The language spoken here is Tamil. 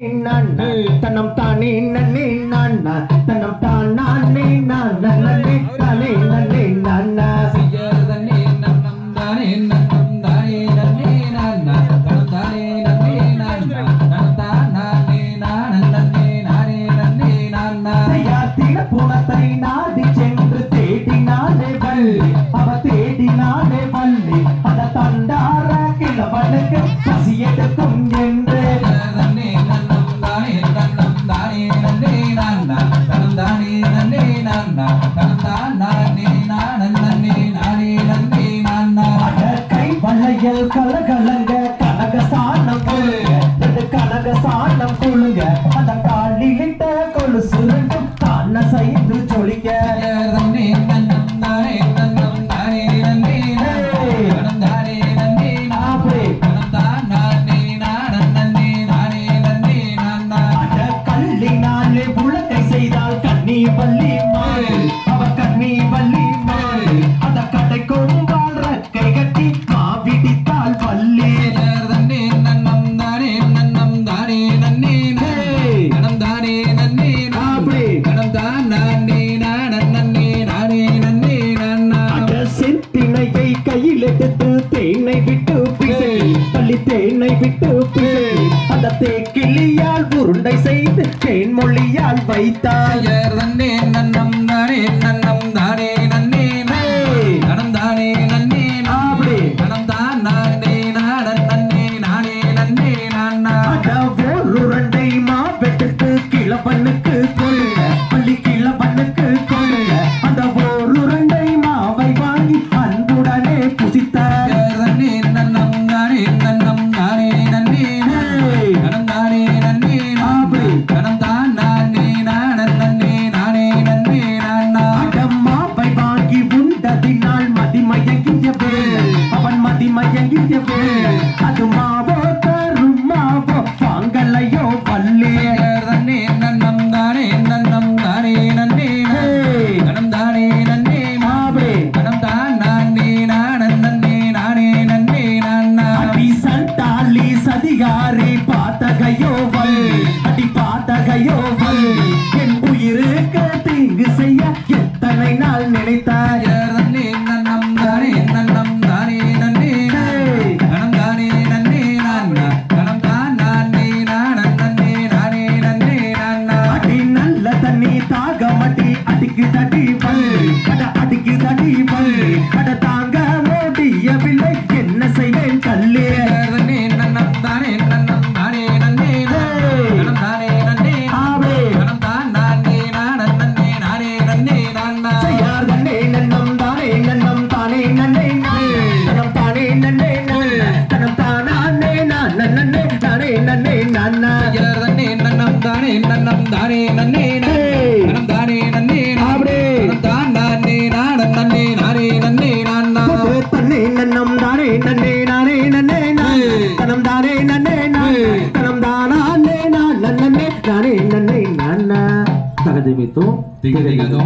தனம் தானே நன்னே நன்ன தனம் தான் நானே நான் நன்னே தானே நன்னே வள்ளி அவ தேடினாலே வள்ளி அத தண்டார கிழவனுக்கு பசி தலையில் என்று கை வளையல் கலகலங்க கனகசானம் கொழுங்க ரெண்டு கனகசானம் கொழுங்க அந்த காலிட்ட தேனை விட்டு பிசை அந்த தேக்கிளியால் உருண்டை செய்து தேன் மொழியால் வைத்தாய். அப்படி அட ஓருருண்டை மாவெட்டுக்கு கிளப்பனுக்கு கொள்ளுங்க பள்ளி உண்டதினால் மதிமயங்கிய அவன் மதிமயங்கிய அது மாவோ தரும் மாவோ வாங்கலையோ வள்ளி மாவே அடி சண்டாளி சதிகாரி பாத்தகையோ வள்ளி அடி பாத்தகையோ வள்ளி என் உயிருக்கு தீங்கு செய்ய எத்தனை நாள் நினைத்தாய் நல்ல தண்ணி தாகமடி அடிக்கு தடி வள்ளி அட அடிக்கு தடி வள்ளி அட தாங்க முடியவில்லை என்ன செய்வேன் கல்லே? நன்னே நன்னே. தனம் தானே நான் நன்னே தானே நன்னே நன்னா தானே நன்னம் தானே நன்னே நான் நன்னே தானே நன்னே நன்னா தகதிமித்தோ திகதிகதோ